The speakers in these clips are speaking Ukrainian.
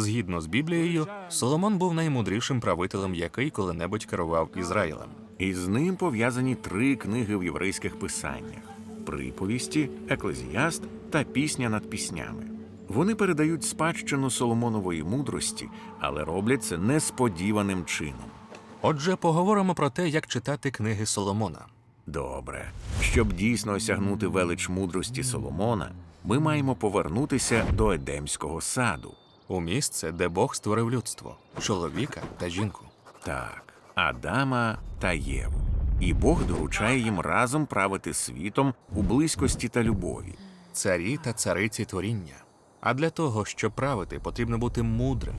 Згідно з Біблією, Соломон був наймудрішим правителем, який коли-небудь керував Ізраїлем. І з ним пов'язані три книги в єврейських писаннях: приповісті, еклезіаст та пісня над піснями. Вони передають спадщину Соломонової мудрості, але роблять це несподіваним чином. Отже, поговоримо про те, як читати книги Соломона. Добре, щоб дійсно осягнути велич мудрості Соломона, ми маємо повернутися до Едемського саду. У місце, де Бог створив людство, чоловіка та жінку. Так, Адама та Єву. І Бог доручає їм разом правити світом у близькості та любові. царі та цариці творіння. А для того, щоб правити, потрібно бути мудрим.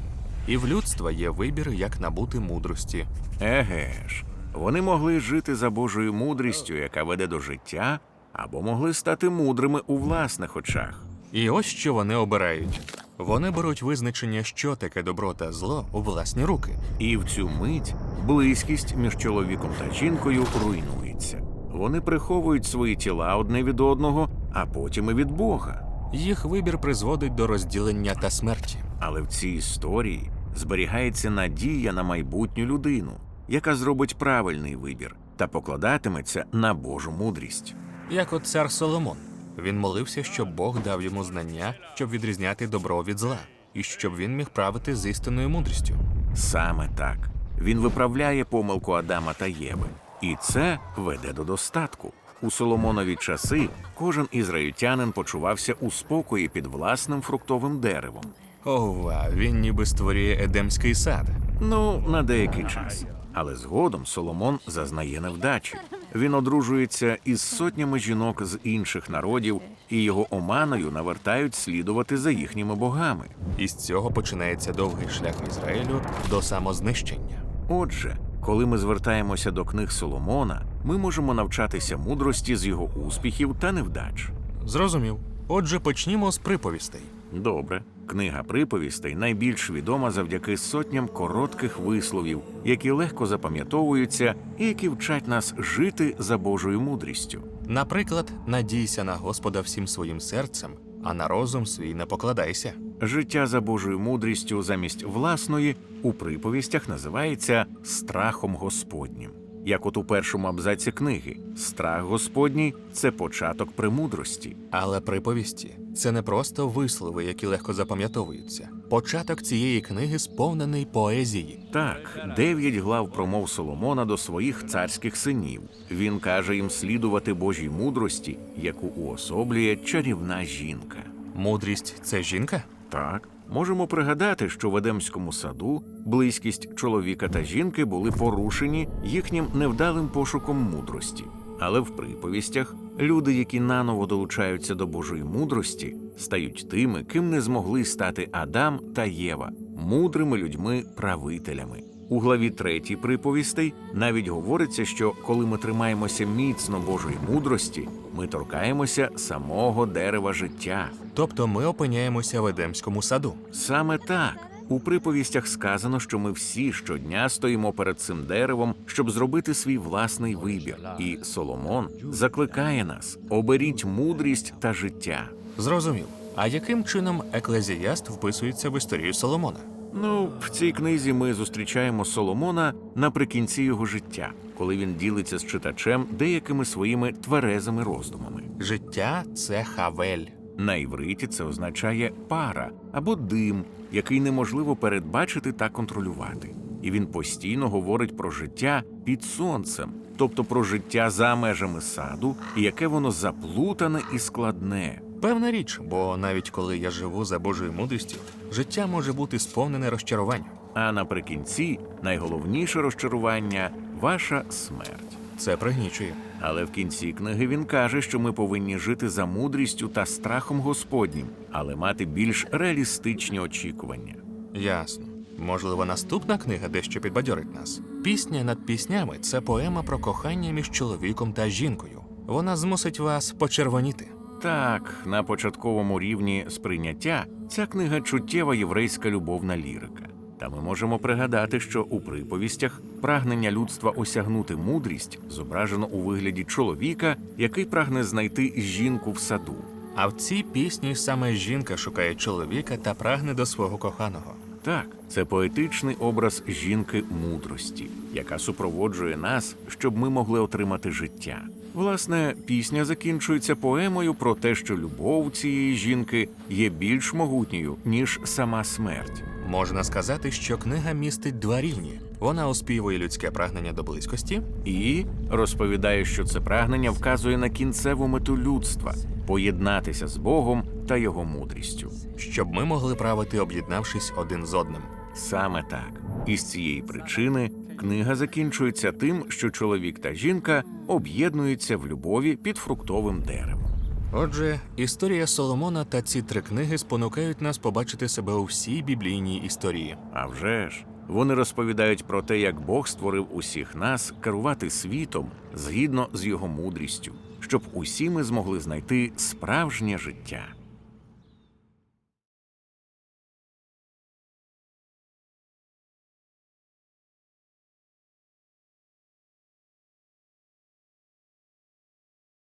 І в людства є вибір, як набути мудрості. Еге ж, вони могли жити за Божою мудрістю, яка веде до життя, або могли стати мудрими у власних очах. І ось що вони обирають. Вони беруть визначення, що таке добро та зло у власні руки. І в цю мить близькість між чоловіком та жінкою руйнується. Вони приховують свої тіла одне від одного, а потім і від Бога. Їх вибір призводить до розділення та смерті. Але в цій історії зберігається надія на майбутню людину, яка зробить правильний вибір та покладатиметься на Божу мудрість. Як от цар Соломон. Він молився, щоб Бог дав йому знання, щоб відрізняти добро від зла, і щоб він міг правити з істинною мудрістю. Саме так він виправляє помилку Адама та Єви, і це веде до достатку. У Соломонові часи кожен ізраїльтянин почувався у спокої під власним фруктовим деревом. Ова, він ніби створює Едемський сад. Ну, на деякий час. Але згодом Соломон зазнає невдачі. Він одружується із сотнями жінок з інших народів, і його оманою навертають слідувати за їхніми богами. І з цього починається довгий шлях Ізраїлю до самознищення. Отже, коли ми звертаємося до книг Соломона, ми можемо навчатися мудрості з його успіхів та невдач. Зрозумів. Отже, почнімо з приповістей. Добре, книга приповістей найбільш відома завдяки сотням коротких висловів, які легко запам'ятовуються і які вчать нас жити за Божою мудрістю. Наприклад, надійся на Господа всім своїм серцем, а на розум свій не покладайся. Життя за Божою мудрістю замість власної у приповістях називається страхом Господнім. Як от у першому абзаці книги, страх Господній це початок премудрості. Але приповісті це не просто вислови, які легко запам'ятовуються. Початок цієї книги сповнений поезії. Так, дев'ять глав промов Соломона до своїх царських синів. Він каже їм слідувати Божій мудрості, яку уособлює чарівна жінка. Мудрість це жінка? Так, можемо пригадати, що в Едемському саду близькість чоловіка та жінки були порушені їхнім невдалим пошуком мудрості. Але в приповістях люди, які наново долучаються до Божої мудрості, стають тими, ким не змогли стати Адам та Єва, мудрими людьми-правителями. У главі третій приповістей навіть говориться, що коли ми тримаємося міцно Божої мудрості, ми торкаємося самого дерева життя. Тобто ми опиняємося в Едемському саду. Саме так. У приповістях сказано, що ми всі щодня стоїмо перед цим деревом, щоб зробити свій власний вибір. І Соломон закликає нас: оберіть мудрість та життя. Зрозумів. А яким чином еклезіаст вписується в історію Соломона? Ну, в цій книзі ми зустрічаємо Соломона наприкінці його життя, коли він ділиться з читачем деякими своїми тверезими роздумами. Життя це хавель. На івриті це означає пара або дим, який неможливо передбачити та контролювати. І він постійно говорить про життя під сонцем, тобто про життя за межами саду, і яке воно заплутане і складне. Певна річ, бо навіть коли я живу за Божою мудрістю, життя може бути сповнене розчарувань. А наприкінці найголовніше розчарування ваша смерть. Це пригнічує. Але в кінці книги він каже, що ми повинні жити за мудрістю та страхом Господнім, але мати більш реалістичні очікування. Ясно. Можливо, наступна книга дещо підбадьорить нас. Пісня над піснями це поема про кохання між чоловіком та жінкою. Вона змусить вас почервоніти. Так, на початковому рівні сприйняття ця книга чуттєва єврейська любовна лірика. Та ми можемо пригадати, що у приповістях прагнення людства осягнути мудрість зображено у вигляді чоловіка, який прагне знайти жінку в саду. А в цій пісні саме жінка шукає чоловіка та прагне до свого коханого. Так, це поетичний образ жінки мудрості, яка супроводжує нас, щоб ми могли отримати життя. Власне, пісня закінчується поемою про те, що любов цієї жінки є більш могутньою, ніж сама смерть. Можна сказати, що книга містить два рівні. Вона оспівує людське прагнення до близькості, І розповідає, що це прагнення вказує на кінцеву мету людства поєднатися з Богом та його мудрістю. щоб ми могли правити, об'єднавшись один з одним. Саме так. І з цієї причини книга закінчується тим, що чоловік та жінка об'єднуються в любові під фруктовим деревом. Отже, історія Соломона та ці три книги спонукають нас побачити себе у всій біблійній історії. А вже ж, вони розповідають про те, як Бог створив усіх нас керувати світом згідно з його мудрістю, щоб усі ми змогли знайти справжнє життя.